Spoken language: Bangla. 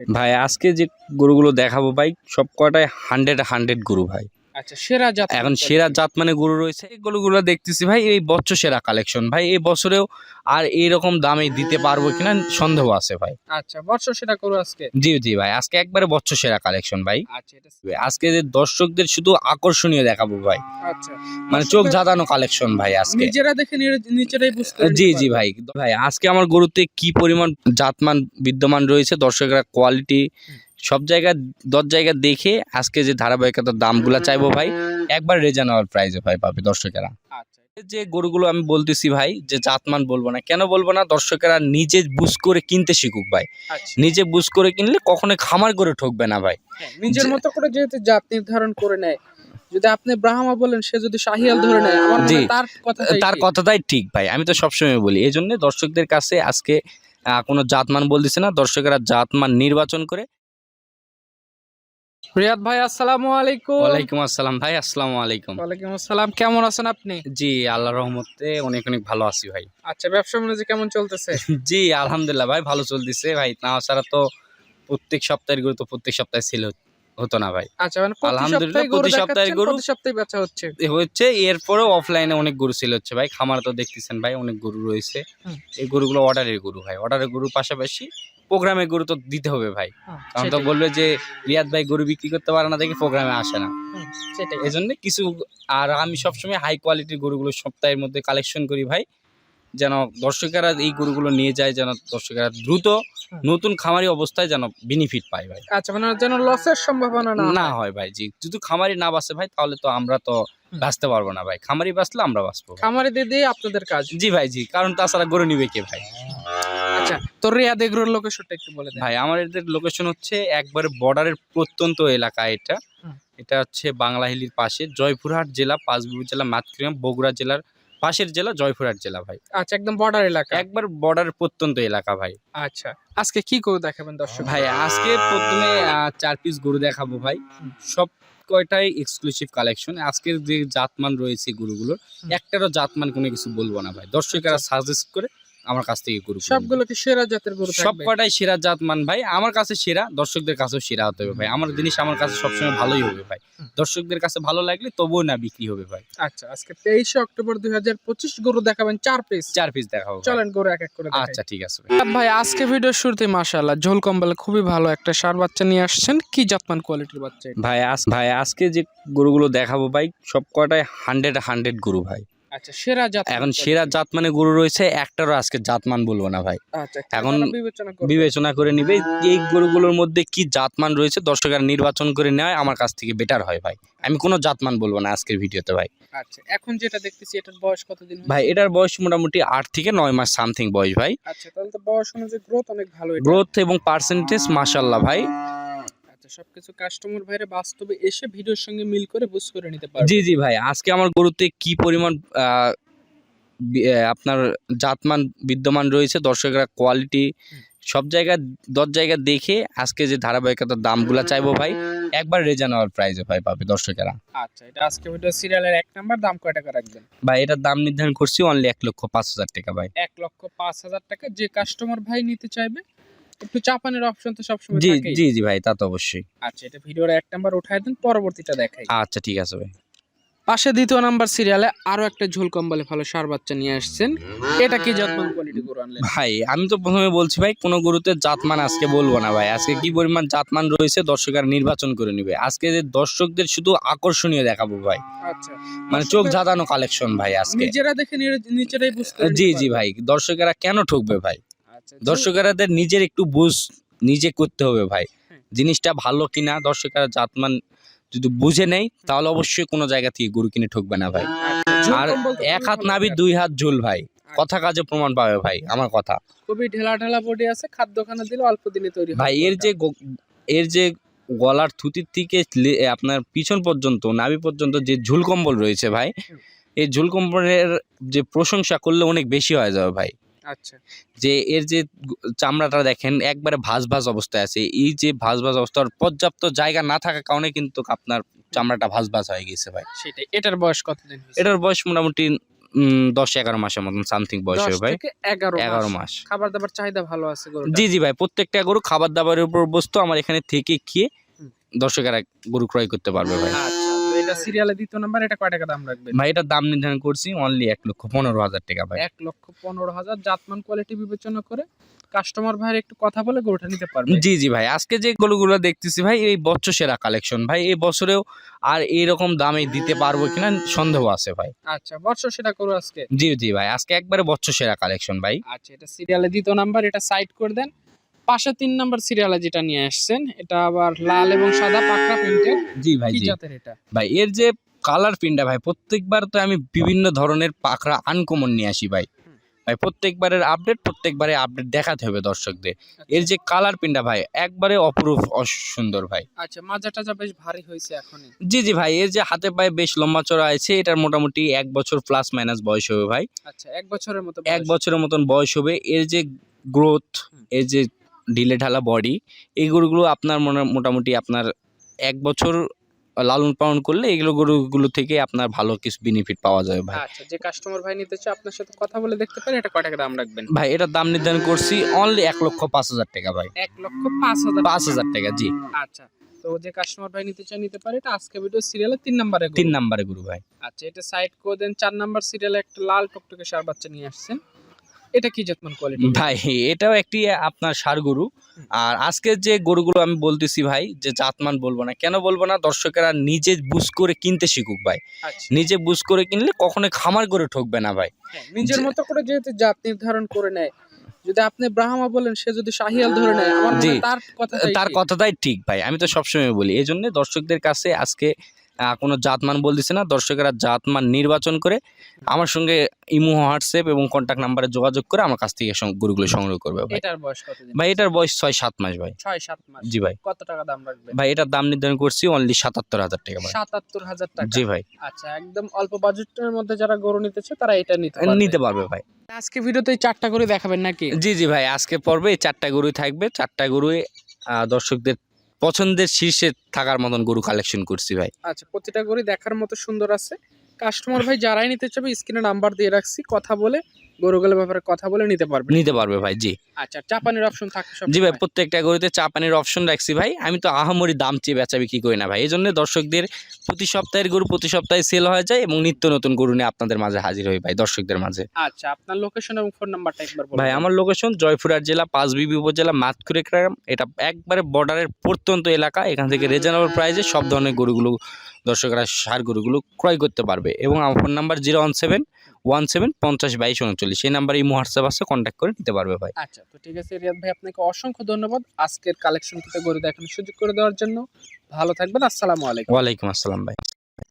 ভাই আজকে যে গরুগুলো দেখাবো ভাই সব কটাই হান্ড্রেড হান্ড্রেড গরু ভাই। আচ্ছা সেরা জাত এখন সেরা জাত মানে গরু রয়েছে এই গরুগুলো দেখতেছি ভাই এই বছর সেরা কালেকশন। ভাই এই বছরেও আর এইরকম দামে দিতে পারব কিনা সন্দেহ আছে ভাই। আচ্ছা বর্ষ সেরা করো আজকে? জি জি ভাই আজকে একবারে বছর সেরা কালেকশন ভাই। আচ্ছা এটা আজকে যে দর্শকদের শুধু আকর্ষণীয় দেখাবো ভাই। আচ্ছা মানে চোখ জাদানো কালেকশন ভাই আজকে। নিজেরা দেখে নিজেরাই বুঝতে জি জি ভাই ভাই আজকে আমার গরুতে কি পরিমাণ জাতমান বিদ্যমান রয়েছে দর্শকরা কোয়ালিটি সব জায়গা দশ জায়গা দেখে আজকে যে ধারাবাহিকতার দামগুলা চাইব ভাই একবার রেজা নেওয়ার প্রাইজে ভাই পাবে দর্শকেরা। আচ্ছা। যে গরুগুলো আমি বলতেছি ভাই যে জাতমান বলব না কেন বলব না দর্শকেরা নিজে বুঝ করে কিনতে শিখুক ভাই। আচ্ছা। নিজে বুঝ করে কিনলে কখনো খামার করে ঠকবে না ভাই। হ্যাঁ, নিজের মতো করে যেহেতু জাত নির্ধারণ করে নেয় যদি আপনি ব্রাহ্মা বলেন সে যদি শাহিয়াল ধরে নেয় আমার। তার কথা তার কথাটাই ঠিক ভাই আমি তো সবসময় বলি। এই জন্য দর্শকদের কাছে আজকে আহ, কোনো জাতমান বলতেছে না দর্শকেরা জাতমান নির্বাচন করে রিয়াদ ভাই আসসালামু আলাইকুম। ওয়ালাইকুম আসসালাম ভাই আসসালামু আলাইকুম। ওয়ালাইকুম আসসালাম কেমন আছেন আপনি? জি আল্লাহ রহমতে অনেক অনেক ভালো আছি ভাই। আচ্ছা ব্যবসা বাণিজ্য কেমন চলতেছে? জি আলহামদুলিল্লাহ ভাই ভালো চলতেছে ভাই। না ছাড়া তো প্রত্যেক সপ্তাহের গরু তো প্রত্যেক সপ্তাহে ছিল হতো না ভাই। আচ্ছা মানে আলহামদুলিল্লাহ, গরু প্রতি সপ্তাহে গরু- প্রতি সপ্তাহে বেচা হচ্ছে। হচ্ছে এরপরেও অফলাইনে অনেক গরু সেল হচ্ছে ভাই। খামার তো দেখতেছেন ভাই অনেক গরু রয়েছে। এই গরুগুলো অর্ডারের গরু ভাই। অর্ডারের গরুর পাশাপাশি প্রোগ্রামের গুরুত্ব তো দিতে হবে ভাই। হুম, কারণ তো বলবে যে রিয়াদ ভাই গরু বিক্রি করতে পারে না দেখে প্রোগ্রামে আসে না। সেটাই। এই জন্য কিছু আর আমি সবসময় হাই কোয়ালিটির গরুগুলো সপ্তাহের মধ্যে কালেকশন করি ভাই। যেন দর্শকেরা এই গরুগুলো নিয়ে যায় যেন দর্শকেরা দ্রুত নতুন খামারি অবস্থায় যেন বেনিফিট পায় ভাই। আচ্ছা মানে যেন লসের সম্ভাবনা না না হয়। ভাই জি। যদি খামারি না বাঁচে ভাই তাহলে তো আমরা তো বাঁচতে পারব না ভাই। খামারি বাঁচলে আমরা বাঁচবো। খামারে দিয়ে দিয়ে আপনাদের কাজ। জি ভাই জি। কারণ তাছাড়া গরু নিবে কে ভাই? আচ্ছা তো রিয়াদ এগুলোর লোকেশনটা একটু বলে ভাই আমার এদের লোকেশন হচ্ছে একবারে বর্ডারের প্রত্যন্ত এলাকা এটা। এটা হচ্ছে বাংলাহিলির পাশে জয়পুরহাট জেলা পাঁচবিবি জেলা বগুড়া জেলার পাশের জেলা জয়পুরহাট জেলা ভাই। আচ্ছা একদম বর্ডার এলাকা। একবার বর্ডার প্রত্যন্ত এলাকা ভাই। আচ্ছা আজকে কি গরু দেখাবেন দর্শক? ভাই আজকে প্রথমে চার পিস গরু দেখাবো ভাই। সব কয়টাই এক্সক্লুসিভ কালেকশন আজকের যে জাতমান রয়েছে গরুগুলোর। একটারও জাতমান কোনো কিছু বলব না ভাই। দর্শকেরা সাজেস্ট করে আমার কাছ থেকে গরু। সবগুলো কি সেরা জাতের গরু সব কটাই সেরা জাতমান ভাই। আমার কাছে সেরা দর্শকদের কাছেও সেরা হতে হবে ভাই। আমার জিনিস আমার কাছে সবসময় ভালোই হবে ভাই। দর্শকদের কাছে ভালো লাগলে তবুও না বিক্রি হবে ভাই। আচ্ছা আজকে তেইশে অক্টোবর দুই হাজার পঁচিশ গরু দেখাবেন চার পিস চার পিস দেখাবো চলেন গরু এক এক করে আচ্ছা ঠিক আছে ভাই। ভাই আজকে ভিডিও শুরুতে মাশাআল্লাহ ঝোল কম্বলে খুবই ভালো একটা সার বাচ্চা নিয়ে আসছেন। কি জাতমান কোয়ালিটির বাচ্চা ভাই আজ ভাই আজকে যে গরুগুলো দেখাবো ভাই সব কটাই হান্ড্রেড হান্ড্রেড গরু ভাই। আচ্ছা সেরা জাত এখন সেরা জাতমানে গরু রয়েছে একটারও আজকে জাতমান বলব না ভাই। আচ্ছা এখন এখন বিবেচনা করে। নিবে এই গরুগুলোর মধ্যে কি জাতমান রয়েছে দর্শকেরা নির্বাচন করে নেয় আমার কাছ থেকে বেটার হয় ভাই। আমি কোনো জাতমান বলব না আজকের ভিডিওতে ভাই। আচ্ছা এখন যেটা দেখতেছি এটার বয়স কতদিন ভাই এটার বয়স মোটামুটি আট থেকে নয় মাস সামথিং বয়স ভাই। আচ্ছা তাহলে তো বয়স অনুযায়ী গ্রোথ অনেক ভালো গ্রোথ এবং পার্সেন্টেজ মাশাল্লাহ ভাই। আচ্ছা সবকিছু কাস্টমার ভাইরে বাস্তবে এসে ভিডিওর সঙ্গে মিল করে বুঝ করে নিতে পারবে। জি জি ভাই আজকে আমার গরুতে কি পরিমাণ আপনার জাতমান বিদ্যমান রয়েছে দর্শকরা কোয়ালিটি সব জায়গায় দশ জায়গা দেখে আজকে যে ধারাবাহিকতার দামগুলা চাইব ভাই একবার রেজা নেওয়ার প্রাইজে ভাই পাবে দর্শকেরা। আচ্ছা এটা আজকে ভিডিও সিরিয়ালের এক নাম্বার দাম কয় টাকা রাখবেন? ভাই এটার দাম নির্ধারণ করছি অনলি এক লক্ষ পাঁচ হাজার টাকা ভাই। এক লক্ষ পাঁচ হাজার টাকা যে কাস্টমার ভাই নিতে চাইবে একটু চাপানের অপশন তো সবসময় জি জি জি ভাই তা তো অবশ্যই। আচ্ছা এটা ভিডিওর এক নাম্বার উঠায় দেন পরবর্তীটা দেখাই। আচ্ছা ঠিক আছে ভাই। পাশে দ্বিতীয় নাম্বার সিরিয়ালে আরও একটা ঝোল কম্বলে ভালো সার বাচ্চা নিয়ে আসছেন। এটা কি জাতমান কোয়ালিটি গরু আনলেন? ভাই আমি তো প্রথমে বলছি ভাই কোন গরুতে জাতমান আজকে বলব না ভাই। আজকে কি পরিমাণ জাতমান রয়েছে দর্শকের নির্বাচন করে নিবে। আজকে যে দর্শকদের শুধু আকর্ষণীয় দেখাবো ভাই। আচ্ছা। মানে চোখ জাদানো কালেকশন ভাই আজকে। নিজেরা দেখে নিজেরাই বুঝতে জি জি ভাই দর্শকেরা কেন ঠকবে ভাই? দর্শকেরাদের নিজের একটু বুঝ নিজে করতে হবে ভাই। হ্যাঁ। জিনিসটা ভালো কিনা দর্শকেরা জাতমান যদি বুঝে নেই তাহলে অবশ্যই কোনো জায়গা থেকে গরু কিনে ঠকবে না ভাই। আর এক হাত নাবি দুই হাত ঝুল ভাই। কথা কাজে প্রমাণ পাবে ভাই আমার কথা। খুবই ঢেলা ঢেলা বডি আছে খাদ্যখানা দিলে অল্প দিনে তৈরি ভাই এর যে এর যে গলার থুতির থেকে আপনার পিছন পর্যন্ত নাভি পর্যন্ত যে ঝুল কম্বল রয়েছে ভাই এই ঝুল কম্বলের যে প্রশংসা করলে অনেক বেশি হয়ে যাবে ভাই। আচ্ছা। যে এর যে চামড়াটা দেখেন একবারে ভাজ ভাজ অবস্থায় আছে। এই যে ভাজ ভাজ অবস্থার পর্যাপ্ত জায়গা না থাকার কারণে কিন্তু আপনার চামড়াটা ভাজ ভাজ হয়ে গেছে ভাই। সেটাই। এটার বয়স কতদিন এটার বয়স মোটামুটি দশ এগারো মাসের মতন সামথিং বয়স হবে ভাই। এগারো এগারো মাস। খাবার দাবার চাহিদা ভালো আছে জি জি ভাই প্রত্যেকটা গরু খাবার দাবারের উপর বস্তু আমার এখানে থেকে খেয়ে। দর্শকেরা গরু ক্রয় করতে পারবে ভাই। আচ্ছা। এটা সিরিয়ালে দ্বিতীয় নাম্বার এটা কয় টাকা দাম রাখবেন? ভাই এটার দাম নির্ধারণ করছি অনলি এক লক্ষ পনেরো হাজার টাকা ভাই। এক লক্ষ পনেরো হাজার জাতমান কোয়ালিটি বিবেচনা করে কাস্টমার ভাইয়ের একটু কথা বলে গরুটা নিতে পারবে। জি জি ভাই আজকে যে গরুগুলো দেখতেছি ভাই এই বছর সেরা কালেকশন ভাই এই বছরেও আর এইরকম দামে দিতে পারব কিনা সন্দেহ আছে ভাই। আচ্ছা বর্ষ সেটা করো আজকে? জি জি ভাই আজকে একবারে বছর সেরা কালেকশন ভাই। আচ্ছা এটা সিরিয়ালে দ্বিতীয় নাম্বার এটা সাইড করে দেন। পাশে তিন নাম্বার সিরিয়ালে যেটা নিয়ে আসছেন এটা আবার লাল এবং সাদা পাকড়া প্রিন্টের জি ভাই কি জি। জাতের এটা? ভাই এর যে কালার পিনটা ভাই প্রত্যেকবার তো আমি বিভিন্ন ধরনের পাখরা আনকমন নিয়ে আসি ভাই। ভাই প্রত্যেকবারের আপডেট প্রত্যেকবারে আপডেট দেখাতে হবে দর্শকদের। এর যে কালার পিনটা ভাই একবারে অপরূপ সুন্দর ভাই। আচ্ছা মাজা টাজা বেশ ভারী হয়েছে এখনই। জি জি ভাই এর যে হাতে পায়ে বেশ লম্বা চড়া আছে এটার মোটামুটি এক বছর প্লাস মাইনাস বয়স হবে ভাই। আচ্ছা এক বছরের মতো এক বছরের মতন বয়স হবে। এর যে গ্রোথ। এর যে ঢিলে ঢালা বডি এই গরুগুলো আপনার মনে মোটামুটি আপনার এক বছর লালন পালন করলে এগুলো গরুগুলো থেকে আপনার ভালো কিছু বেনিফিট পাওয়া যাবে ভাই। আচ্ছা যে কাস্টমার ভাই নিতে চায় আপনার সাথে কথা বলে দেখতে পারেন এটা কয় টাকা দাম রাখবেন? ভাই এটার দাম নির্ধারণ করছি অনলি এক লক্ষ পাঁচ হাজার টাকা ভাই। এক লক্ষ পাঁচ হাজার পাঁচ হাজার টাকা জি। আচ্ছা তো যে কাস্টমার ভাই নিতে চায় নিতে পারে এটা আজকে ভিডিও সিরিয়ালে তিন নাম্বারে। তিন নাম্বারে গরু ভাই। আচ্ছা এটা সাইড করে দেন চার নাম্বার সিরিয়ালে একটা লাল টকটকে সার বাচ্চা নিয়ে আসছেন। এটা কি যত্ন কোয়ালিটি ভাই এটাও একটি আপনার সার গরু আর আজকের যে গরুগুলো আমি বলতেছি ভাই যে জাতমান বলব না কেন বলব না দর্শকেরা নিজে বুঝ করে কিনতে শিখুক ভাই। আচ্ছা। নিজে বুঝ করে কিনলে কখনো খামার করে ঠকবে না ভাই। হ্যাঁ, নিজের মতো করে যেহেতু জাত নির্ধারণ করে নেয় যদি আপনি ব্রাহ্মা বলেন সে যদি শাহিয়াল ধরে নেয় আমার তার কথা তার কথাটাই ঠিক ভাই আমি তো সবসময় বলি। এই জন্য দর্শকদের কাছে আজকে কোনো জাতমান বলতেছে না। দর্শকেরা জাতমান নির্বাচন করে আমার সঙ্গে ইমো হোয়াটসঅ্যাপ এবং কন্ট্যাক্ট নাম্বারে যোগাযোগ করে আমার কাছ থেকে গরুগুলো সংগ্রহ করবে ভাই। এটার বয়স কতদিন ভাই এটার বয়স ছয় সাত মাস ভাই। ছয় সাত মাস। জি ভাই। কত টাকা দাম রাখবেন? ভাই এটার দাম নির্ধারণ করছি অনলি সাতাত্তর হাজার টাকা ভাই। সাতাত্তর হাজার টাকা। জি ভাই। আচ্ছা একদম অল্প বাজেটের মধ্যে যারা গরু নিতেছে তারা এটা নিতে পারবে। নিতে পারবে ভাই। আজকে ভিডিওতে এই চারটা করে দেখাবেন নাকি? জি জি ভাই আজকে পর্বে এই চারটা গরুই থাকবে। চারটা গরুই দর্শকদের পছন্দের শীর্ষে থাকার মতন গরু কালেকশন করছি ভাই। আচ্ছা প্রতিটা গরু দেখার মতো সুন্দর আছে। কাস্টমার ভাই, যারাই নিতে চাবে স্ক্রিনে নাম্বার দিয়ে রাখছি। কথা বলে গরুগুলোর ব্যাপারে কথা বলে নিতে পারবে নিতে পারবে ভাই জি। আচ্ছা চাপানির অপশন থাকে জি ভাই প্রত্যেকটা গরুতে চা পানির অপশন রাখছি ভাই। আমি তো আহামরি দাম চেয়ে বেচা বিক্রি করি না ভাই। এই জন্য দর্শকদের প্রতি সপ্তাহের গরু প্রতি সপ্তাহে সেল হয়ে যায় এবং নিত্য নতুন গরু নিয়ে আপনাদের মাঝে হাজির হই ভাই দর্শকদের মাঝে। আচ্ছা আপনার লোকেশন এবং ফোন নাম্বারটা একবার বলুন। ভাই আমার লোকেশন জয়পুরহাট জেলা পাঁচবিবি উপজেলা মাতকুরে গ্রাম। এটা একবারে বর্ডারের প্রত্যন্ত এলাকা। এখান থেকে রিজনেবল প্রাইসে সব ধরনের গরুগুলো দর্শকরা সার গরুগুলো ক্রয় করতে পারবে। এবং আমার phone number zero one seven one seven পঞ্চাশ বাইশ উনচল্লিশ। এই নাম্বারে ইমো হোয়াটসঅ্যাপ আছে কন্ট্যাক্ট করে নিতে পারবে ভাই। আচ্ছা তো ঠিক আছে রিয়াদ ভাই আপনাকে অসংখ্য ধন্যবাদ আজকের কালেকশন থেকে গরু দেখানোর সুযোগ করে দেওয়ার জন্য। ভালো থাকবেন আসসালামু আলাইকুম। ওয়ালাইকুম আসসালাম ভাই।